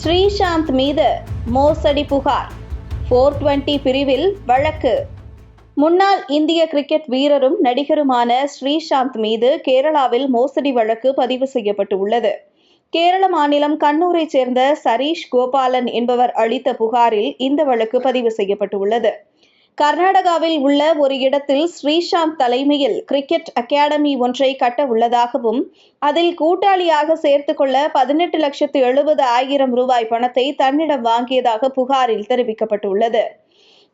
ஸ்ரீசாந்த் மீது மோசடி புகார். ஃபோர் டுவெண்ட்டி பிரிவில் வழக்கு. முன்னாள் இந்திய கிரிக்கெட் வீரரும் நடிகருமான ஸ்ரீசாந்த் மீது கேரளாவில் மோசடி வழக்கு பதிவு செய்யப்பட்டு உள்ளது கேரள மாநிலம் கண்ணூரைச் சேர்ந்த சரீஷ் கோபாலன் என்பவர் அளித்த புகாரில் இந்த வழக்கு பதிவு செய்யப்பட்டுள்ளது. கர்நாடகாவில் உள்ள ஒரு இடத்தில் ஸ்ரீசாந்த் தலைமையில் கிரிக்கெட் அகாடமி ஒன்றை கட்ட உள்ளதாகவும் அதில் கூட்டாளியாக சேர்த்து கொள்ள பதினெட்டு லட்சத்து எழுபது ஆயிரம் ரூபாய் பணத்தை தன்னிடம் வாங்கியதாக புகாரில் தெரிவிக்கப்பட்டுள்ளது.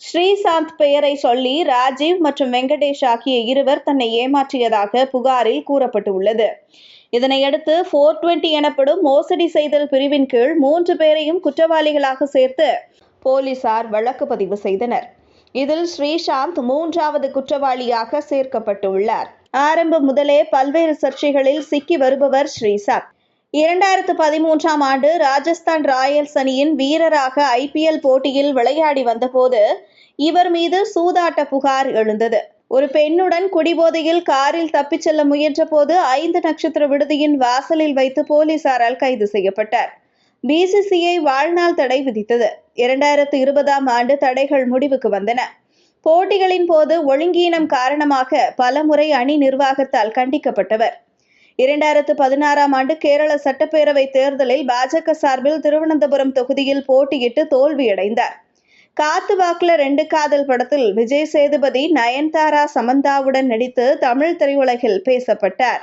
ஸ்ரீசாந்த் பெயரை சொல்லி ராஜீவ் மற்றும் வெங்கடேஷ் ஆகிய இருவர் தன்னை ஏமாற்றியதாக புகாரில் கூறப்பட்டுள்ளது. இதனையடுத்து ஃபோர் டுவெண்ட்டி எனப்படும் மோசடி செய்தல் பிரிவின் கீழ் மூன்று பேரையும் குற்றவாளிகளாக சேர்த்து போலீசார் வழக்கு பதிவு செய்தனர். இதில் ஸ்ரீசாந்த் மூன்றாவது குற்றவாளியாக சேர்க்கப்பட்டுள்ளார். ஆரம்பம் முதலே பல்வேறு சர்ச்சைகளில் சிக்கி வருபவர் ஸ்ரீசாந்த். இரண்டாயிரத்து பதிமூன்றாம் ஆண்டு ராஜஸ்தான் ராயல்ஸ் அணியின் வீரராக ஐபிஎல் போட்டியில் விளையாடி வந்தபோது இவர் மீது சூதாட்ட புகார் எழுந்தது. ஒரு பெண்ணுடன் குடிபோதையில் காரில் தப்பிச் செல்ல முயன்றபோது ஐந்து நட்சத்திர விடுதியின் வாசலில் வைத்து போலீசாரால் கைது செய்யப்பட்டார். பிசிசிஐ வாழ்நாள் தடை விதித்தது. இரண்டாயிரத்து இருபதாம் ஆண்டு தடைகள் முடிவுக்கு வந்தன. போட்டிகளின் போது ஒழுங்கீனம் காரணமாக பலமுறை அணி நிர்வாகத்தால் கண்டிக்கப்பட்டவர். இரண்டாயிரத்து பதினாறாம் ஆண்டு கேரள சட்டப்பேரவை தேர்தலில் பாஜக சார்பில் திருவனந்தபுரம் தொகுதியில் போட்டியிட்டு தோல்வியடைந்தார். காத்து வாக்குல ரெண்டு காதல் படத்தில் விஜய் சேதுபதி நயன்தாரா சமந்தாவுடன் நடித்து தமிழ் திரையுலகில் பேசப்பட்டார்.